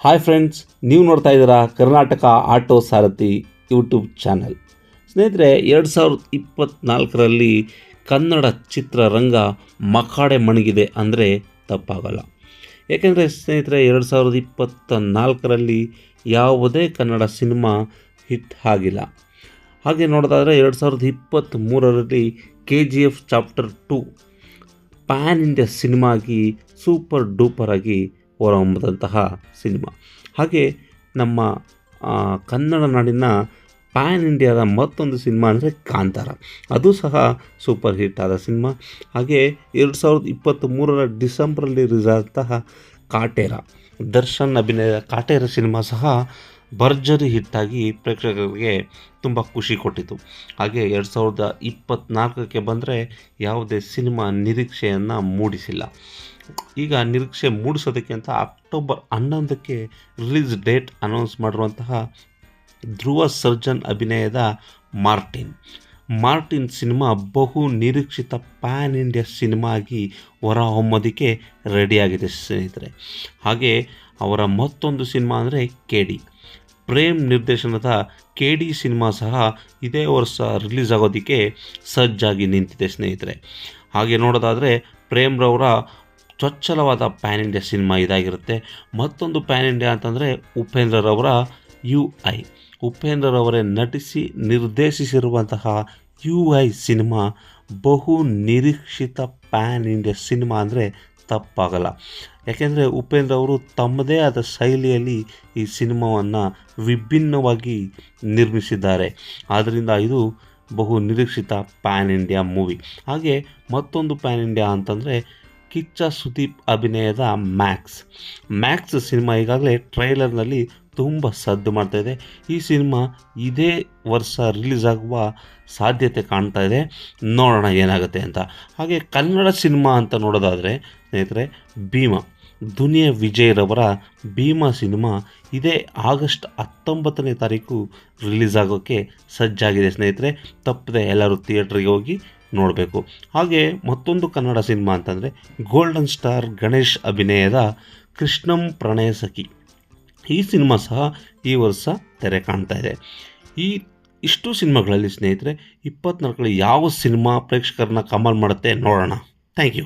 Hi friends ನೀವು ನೋಡ್ತಾ ಇದ್ದೀರಾ Karnataka auto Sarathi YouTube channel ಸ್ನೇಹಿತರೆ, ಎರಡು ಸಾವಿರದ ಇಪ್ಪತ್ತ್ನಾಲ್ಕರಲ್ಲಿ ಕನ್ನಡ ಚಿತ್ರರಂಗ ಮಕಾಡೆ ಮಣಗಿದೆ ಅಂದರೆ ತಪ್ಪಾಗಲ್ಲ. ಏಕೆಂದರೆ ಸ್ನೇಹಿತರೆ, ಎರಡು ಸಾವಿರದ ಇಪ್ಪತ್ತ ನಾಲ್ಕರಲ್ಲಿ ಯಾವುದೇ ಕನ್ನಡ ಸಿನಿಮಾ ಹಿಟ್ ಆಗಿಲ್ಲ. ಹಾಗೆ ನೋಡೋದಾದರೆ, ಎರಡು ಸಾವಿರದ ಇಪ್ಪತ್ತ್ಮೂರರಲ್ಲಿ K G F chapter two pan India ಸಿನಿಮಾಗಿ super duper ಆಗಿ ಹೊರಹೊಮ್ಮದಂತಹ ಸಿನಿಮಾ. ಹಾಗೆ ನಮ್ಮ ಕನ್ನಡ ನಾಡಿನ ಪ್ಯಾನ್ ಇಂಡಿಯಾದ ಮತ್ತೊಂದು ಸಿನಿಮಾ ಅಂದರೆ ಕಾಂತಾರ. ಅದು ಸಹ ಸೂಪರ್ ಹಿಟ್ ಆದ ಸಿನಿಮಾ. ಹಾಗೆ ಎರಡು ಸಾವಿರದ ಇಪ್ಪತ್ತ್ಮೂರರ ಡಿಸೆಂಬರಲ್ಲಿ ರಿಲೀಸ್ ಆದಂತಹ ಕಾಟೇರ. ದರ್ಶನ್ ಅಭಿನಯದ ಕಾಟೇರ ಸಿನಿಮಾ ಸಹ ಭರ್ಜರಿ ಹಿಟ್ಟಾಗಿ ಪ್ರೇಕ್ಷಕರಿಗೆ ತುಂಬ ಖುಷಿ ಕೊಟ್ಟಿತು. ಹಾಗೆ ಎರಡು ಸಾವಿರದ ಇಪ್ಪತ್ತ್ನಾಲ್ಕಕ್ಕೆ ಬಂದರೆ ಯಾವುದೇ ಸಿನಿಮಾ ನಿರೀಕ್ಷೆಯನ್ನು ಮೂಡಿಸಿಲ್ಲ. ಈಗ ನಿರೀಕ್ಷೆ ಮೂಡಿಸೋದಕ್ಕೆ ಅಂತ ಅಕ್ಟೋಬರ್ ಹನ್ನೊಂದಕ್ಕೆ ರಿಲೀಸ್ ಡೇಟ್ ಅನೌನ್ಸ್ ಮಾಡಿರುವಂತಹ ಧ್ರುವ ಸರ್ಜನ್ ಅಭಿನಯದ ಮಾರ್ಟಿನ್. ಮಾರ್ಟಿನ್ ಸಿನಿಮಾ ಬಹು ನಿರೀಕ್ಷಿತ ಪ್ಯಾನ್ ಇಂಡಿಯಾ ಸಿನಿಮಾ ಆಗಿ ಹೊರಹೊಮ್ಮೋದಕ್ಕೆ ರೆಡಿಯಾಗಿದೆ ಸ್ನೇಹಿತರೆ. ಹಾಗೆ ಅವರ ಮತ್ತೊಂದು ಸಿನಿಮಾ ಅಂದರೆ ಕೆ ಡಿ ಪ್ರೇಮ್ ನಿರ್ದೇಶನದ ಕೆ ಡಿ ಸಿನಿಮಾ ಸಹ ಇದೇ ವರ್ಷ ರಿಲೀಸ್ ಆಗೋದಕ್ಕೆ ಸಜ್ಜಾಗಿ ನಿಂತಿದೆ ಸ್ನೇಹಿತರೆ. ಹಾಗೆ ನೋಡೋದಾದರೆ ಪ್ರೇಮ್ರವರ ಚೊಚ್ಚಲವಾದ ಪ್ಯಾನ್ ಇಂಡಿಯಾ ಸಿನಿಮಾ ಇದಾಗಿರುತ್ತೆ. ಮತ್ತೊಂದು ಪ್ಯಾನ್ ಇಂಡಿಯಾ ಅಂತಂದರೆ ಉಪೇಂದ್ರರವರ ಯು ಐ. ಉಪೇಂದ್ರರವರೇ ನಟಿಸಿ ನಿರ್ದೇಶಿಸಿರುವಂತಹ ಯು ಐ ಸಿನಿಮಾ ಬಹು ನಿರೀಕ್ಷಿತ ಪ್ಯಾನ್ ಇಂಡಿಯಾ ಸಿನಿಮಾ ಅಂದರೆ ತಪ್ಪಾಗಲ್ಲ. ಯಾಕೆಂದರೆ ಉಪೇಂದ್ರ ಅವರು ತಮ್ಮದೇ ಆದ ಶೈಲಿಯಲ್ಲಿ ಈ ಸಿನಿಮಾವನ್ನು ವಿಭಿನ್ನವಾಗಿ ನಿರ್ಮಿಸಿದ್ದಾರೆ. ಆದ್ದರಿಂದ ಇದು ಬಹು ನಿರೀಕ್ಷಿತ ಪ್ಯಾನ್ ಇಂಡಿಯಾ ಮೂವಿ. ಹಾಗೆ ಮತ್ತೊಂದು ಪ್ಯಾನ್ ಇಂಡಿಯಾ ಅಂತಂದರೆ ಕಿಚ್ಚ ಸುದೀಪ್ ಅಭಿನಯದ ಮ್ಯಾಕ್ಸ್. ಮ್ಯಾಕ್ಸ್ ಸಿನಿಮಾ ಈಗಾಗಲೇ ಟ್ರೈಲರ್ನಲ್ಲಿ ತುಂಬ ಸದ್ದು ಮಾಡ್ತಾ ಇದೆ. ಈ ಸಿನಿಮಾ ಇದೇ ವರ್ಷ ರಿಲೀಸ್ ಆಗುವ ಸಾಧ್ಯತೆ ಕಾಣ್ತಾ ಇದೆ. ನೋಡೋಣ ಏನಾಗುತ್ತೆ ಅಂತ. ಹಾಗೆ ಕನ್ನಡ ಸಿನಿಮಾ ಅಂತ ನೋಡೋದಾದರೆ, ಸ್ನೇಹಿತರೆ, ಭೀಮಾ. ದುನಿಯಾ ವಿಜಯ್ರವರ ಭೀಮಾ ಸಿನಿಮಾ ಇದೇ ಆಗಸ್ಟ್ ಹತ್ತೊಂಬತ್ತನೇ ತಾರೀಕು ರಿಲೀಸ್ ಆಗೋಕ್ಕೆ ಸಜ್ಜಾಗಿದೆ, ಸ್ನೇಹಿತರೆ. ತಪ್ಪದೆ ಎಲ್ಲರೂ ಥಿಯೇಟ್ರಿಗೆ ಹೋಗಿ ನೋಡಬೇಕು. ಹಾಗೆ ಮತ್ತೊಂದು ಕನ್ನಡ ಸಿನಿಮಾ ಅಂತಂದರೆ ಗೋಲ್ಡನ್ ಸ್ಟಾರ್ ಗಣೇಶ್ ಅಭಿನಯದ ಕೃಷ್ಣಂ ಪ್ರಣಯ ಸಖಿ. ಈ ಸಿನಿಮಾ ಸಹ ಈ ವರ್ಷ ತೆರೆ ಕಾಣ್ತಾ ಇದೆ. ಈ ಇಷ್ಟು ಸಿನಿಮಾಗಳಲ್ಲಿ ಸ್ನೇಹಿತರೆ, ಇಪ್ಪತ್ನಾಲ್ಕರಲ್ಲಿ ಯಾವ ಸಿನಿಮಾ ಪ್ರೇಕ್ಷಕರನ್ನ ಕಮಲ್ ಮಾಡುತ್ತೆ ನೋಡೋಣ. Thank you.